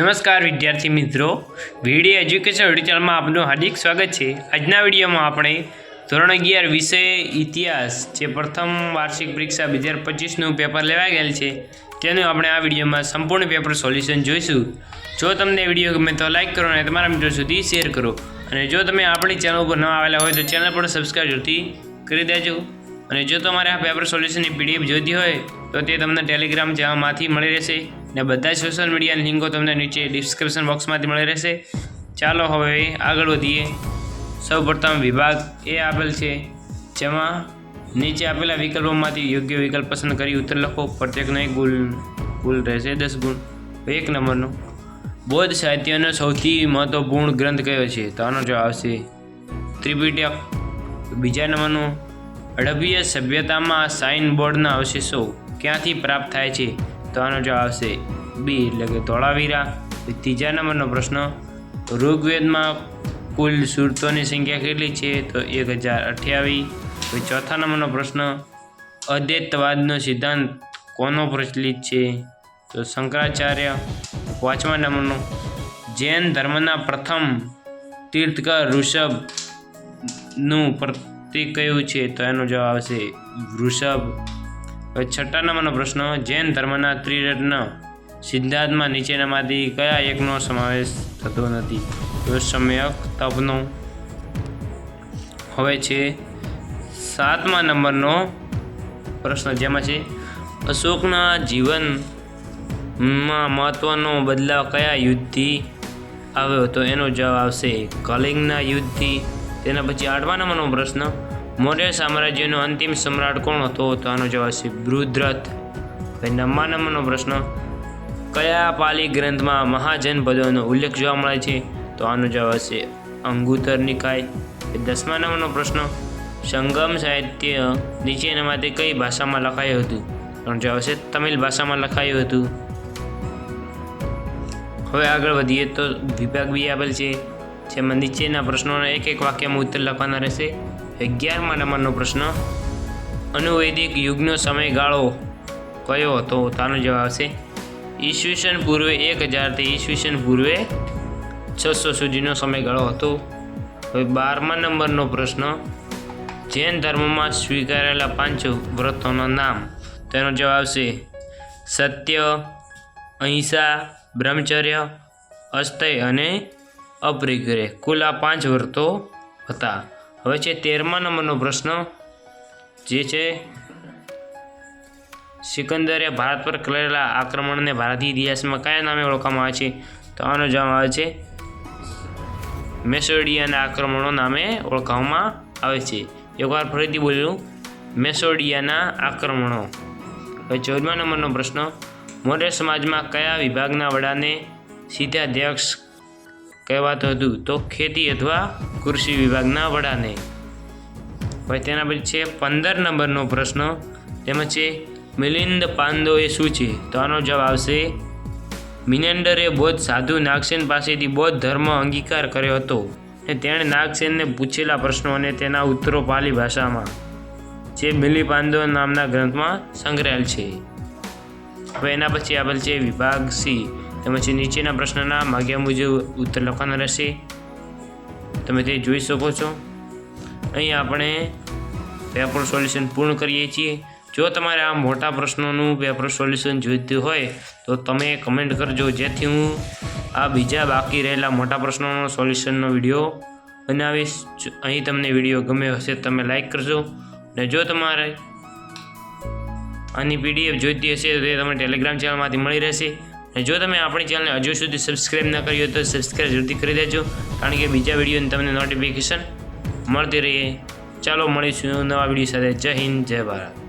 નમસ્કાર વિદ્યાર્થી મિત્રો. વીડિયો એજ્યુકેશન ચેનલમાં આપનું હાર્દિક સ્વાગત છે. આજના વિડીયોમાં આપણે ધોરણ અગિયાર વિષય ઇતિહાસ, જે પ્રથમ વાર્ષિક પરીક્ષા બે હજાર પચીસનું પેપર લેવાઈ ગયેલ છે, તેનું આપણે આ વિડીયોમાં સંપૂર્ણ પેપર સોલ્યુશન જોઈશું. જો તમને વીડિયો ગમે તો લાઇક કરો અને તમારા મિત્રો સુધી શેર કરો. અને જો તમે આપણી ચેનલ ઉપર ન આવેલા હોય તો ચેનલ પણ સબસ્ક્રાઈબ જરૂરથી કરી દેજો. અને જો તમારે આ પેપર સોલ્યુશનની પીડીએફ જોઈતી હોય તો તે તમને ટેલિગ્રામ ચેનલમાંથી મળી રહેશે. ને બધા જ સોશિયલ મીડિયાની લિંકો તમને નીચે ડિસ્ક્રિપ્શન બોક્સમાંથી મળી રહેશે. ચાલો હવે આગળ વધીએ. સૌપ્રથમ વિભાગ એ આપેલ છે, જેમાં નીચે આપેલા વિકલ્પોમાંથી યોગ્ય વિકલ્પ પસંદ કરી ઉત્તર લખો. પ્રત્યેકનો એક ગુલ ગુલ રહેશે દસ ગુણ. એક નંબરનો. બૌદ્ધ સાહિત્યનો સૌથી મહત્વપૂર્ણ ગ્રંથ કયો છે? તો આનો જવાબ આવશે ત્રિપિટક. બીજા નંબરનો. અડબીય સભ્યતામાં સાઇન બોર્ડના અવશેષો ક્યાંથી પ્રાપ્ત થાય છે? તો આનો જવાબ આવશે. બી એટલે કે ધોળાવીરા. ત્રીજા નંબરનો પ્રશ્ન, ઋગ્વેદમાં કુલ સુરતોની સંખ્યા કેટલી છે? તો એક હજાર અઠ્યાવીસ. ચોથા નંબરનો પ્રશ્ન, અદ્વૈતવાદનો સિદ્ધાંત કોનો પ્રચલિત છે? તો શંકરાચાર્ય, પાંચમા નંબરનો, જૈન ધર્મના પ્રથમ તીર્થકર ઋષભનું પ્રતીક કયું છે? તો એનો જવાબ આવશે, વૃષભ. હવે છઠ્ઠા નંબરનો પ્રશ્ન, જૈન ધર્મના ત્રિરત્ન સિદ્ધાંતમાં નીચેનામાંથી કયા એકનો સમાવેશ થતો નથી? તો સમ્યક તપનો હવે છે સાતમા નંબરનો પ્રશ્ન, જેમાં છે, અશોકના જીવનમાં મહત્વનો બદલાવ કયા યુદ્ધથી આવ્યો તો એનો જવાબ આવશે કલિંગના યુદ્ધથી. તેના પછી આઠમા નંબરનો પ્રશ્ન મૌર્ય સામ્રાજ્યનો અંતિમ સમ્રાટ કોણ હતો? તો આનો જવાબ છે બૃદ્રથ ભાઈ નંબર નંબરનો પ્રશ્ન. કયા પાલી ગ્રંથમાં મહાજન પદોનો ઉલ્લેખ જોવા મળે છે? તો આનો જવાબ છે અંગુતર નિકાય. દસમા નંબરનો પ્રશ્ન. સંગમ સાહિત્ય નીચેનામાંથી કઈ ભાષામાં લખાયું હતું? તો જવાબ છે તમિલ ભાષામાં લખાયું હતું. હવે આગળ વધીએ તો વિભાગ બી આપેલ છે, જેમાં નીચેના પ્રશ્નોના એક એક વાક્યમાં ઉત્તર લખવાના રહેશે. અગિયારમા નંબરનો પ્રશ્ન. અનુવૈદિક યુગનો સમયગાળો કયો હતો? તાનો જવાબ આવશે. ઈસવીસન પૂર્વે એક હજારથી ઈસવીસન પૂર્વે છસો સુધીનો સમયગાળો હતો. હવે બારમા નંબરનો પ્રશ્ન. જૈન ધર્મમાં સ્વીકારેલા પાંચ વ્રતોના નામ. તેનો જવાબ આવશે. સત્ય, અહિંસા, બ્રહ્મચર્ય, અસ્તય અને અપરિગ્રહ. કુલ આ પાંચ વ્રતો હતા. હવે છે તેરમા નંબરનો પ્રશ્ન, જે છે સિકંદરે ભારત પર કરેલા આક્રમણને ભારતીય ઇતિહાસમાં કયા નામે ઓળખવામાં આવે છે? તો આનો જવાબ આવે છે, મેસોડિયાના આક્રમણો નામે ઓળખવામાં આવે છે. એકવાર ફરીથી બોલ્યું મેસોડિયાના આક્રમણો. હવે ચૌદમા નંબરનો પ્રશ્ન મૌર્ય સમાજમાં કયા વિભાગના વડાને સીધાધ્યક્ષ કહેવાતું હતું, તો ખેતી અથવા કૃષિ વિભાગના વડાને. હવે તેના પછી છે પંદર નંબરનો પ્રશ્ન. તેમાં છે, મિલિંદ પાંદો એ શું છે? તો આનો જવાબ આવશે, મિનેન્ડરે બૌદ્ધ સાધુ નાગસેન પાસેથી બૌદ્ધ ધર્મ અંગીકાર કર્યો હતો. અને તેણે નાગસેનને પૂછેલા પ્રશ્નો અને તેના ઉત્તરો પાલી ભાષામાં, જે મિલી પાંદો નામના ગ્રંથમાં સંગ્રહાયેલ છે. હવે એના પછી આપેલ છે વિભાગ સી. તેમાં છે નીચેના પ્રશ્નના માગ્યા મુજબ ઉત્તર લખવાના રહેશે. તમે તે જોઈ શકો છો. અહીં આપણે પેપર સોલ્યુશન પૂર્ણ કરીએ છીએ. જો તમારે આ મોટા પ્રશ્નોનું પેપર સોલ્યુશન જોઈતું હોય, તો તમે કમેન્ટ કરજો. જેથી હું આ બીજા બાકી રહેલા મોટા પ્રશ્નોનો સોલ્યુશનનો વીડિયો બનાવીશ. અહીં તમને વીડિયો ગમે હશે તમે લાઈક કરજો. અને જો તમારે આની પીડીએફ જોઈતી હશે તો તે તમને ટેલિગ્રામ ચેનલમાંથી મળી રહેશે. અને જો તમે આપણી ચેનલને હજુ સુધી સબસ્ક્રાઈબ ન કરી હોય તો સબસ્ક્રાઈબ જરૂરથી કરી દેજો. કારણ કે બીજા વિડીયોની તમને નોટિફિકેશન મળતી રહીએ. ચાલો મળીશું નવા વીડિયો સાથે. જય હિન્દ, જય ભારત.